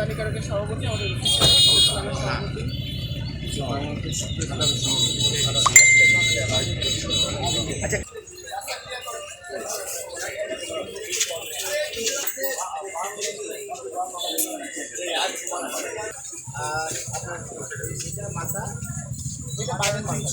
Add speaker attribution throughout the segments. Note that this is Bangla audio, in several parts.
Speaker 1: বেকারকের সভাপতি আমাদের আর আপনার এটা মাথা এটা বাইরের মাংস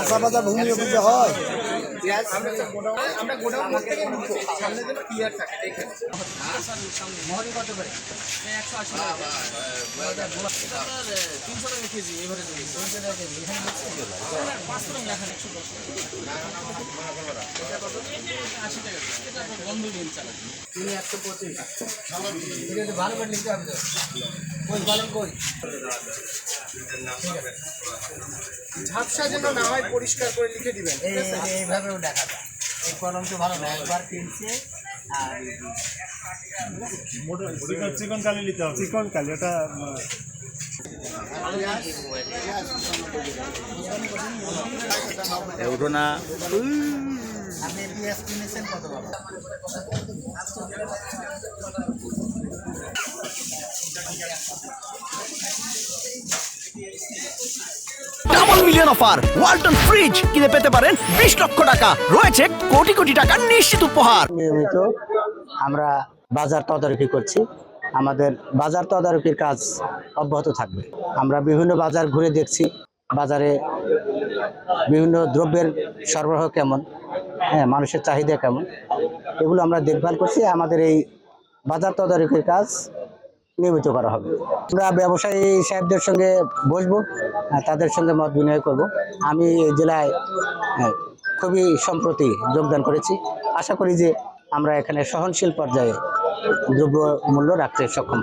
Speaker 2: আশা বাজার ভূমি অফিসে হয়।
Speaker 1: আমরা গোডাউন করতে সামনে যেন ক্লিয়ার থাকে দেখেন। মহরি কত করে? একশো আশি টাকা। তিনশো টাকা কেজি এবারে তিনশো টাকা কেজি এখানে টাকা লেখা একশো দশ আশি টাকা এটা তো বন্ধ দিন চালা তিনি একশো পঁচিশ। ঠিক আছে ভালো করে লিখতে হবে ঝাপসা যেন না হয় পরিষ্কার করে লিখে দিবেন।
Speaker 3: এই এই- এইভাবেও দেখা যায়। এই কলমটা ভালো না একবার কিনছে আর
Speaker 2: চিকন কালি নিতে হবে। চিকন কালি ওটা
Speaker 4: উঠো না।
Speaker 3: আপনি পেঁয়াজ কিনেছেন কত বাবা
Speaker 5: double million offer Walton fridge কিনে পেতে পারেন বিশ লক্ষ টাকা। রয়েছে কোটি কোটি টাকার নিশ্চিত উপহার।
Speaker 6: নিয়মিত আমরা বাজার তদারকি করছি। আমাদের বাজার তদারকির কাজ অব্যাহত থাকবে। আমরা বিভিন্ন বাজার ঘুরে দেখছি, বাজারে বিভিন্ন দ্রব্যের সরবরাহ কেমন হ্যাঁ মানুষের চাহিদা কেমন, এগুলো আমরা দেখভাল করছি। আমাদের এই বাজার তদারকির কাজ নিয়মিত করা হবে। আমরা ব্যবসায়ী সাহেবদের সঙ্গে বসবো তাদের সঙ্গে মত বিনিময় করব। আমি এই জেলায় হ্যাঁ, খুবই সম্প্রতি যোগদান করেছি। আশা করি যে আমরা এখানে সহনশীল পর্যায়ে দ্রব্য মূল্য রাখতে সক্ষম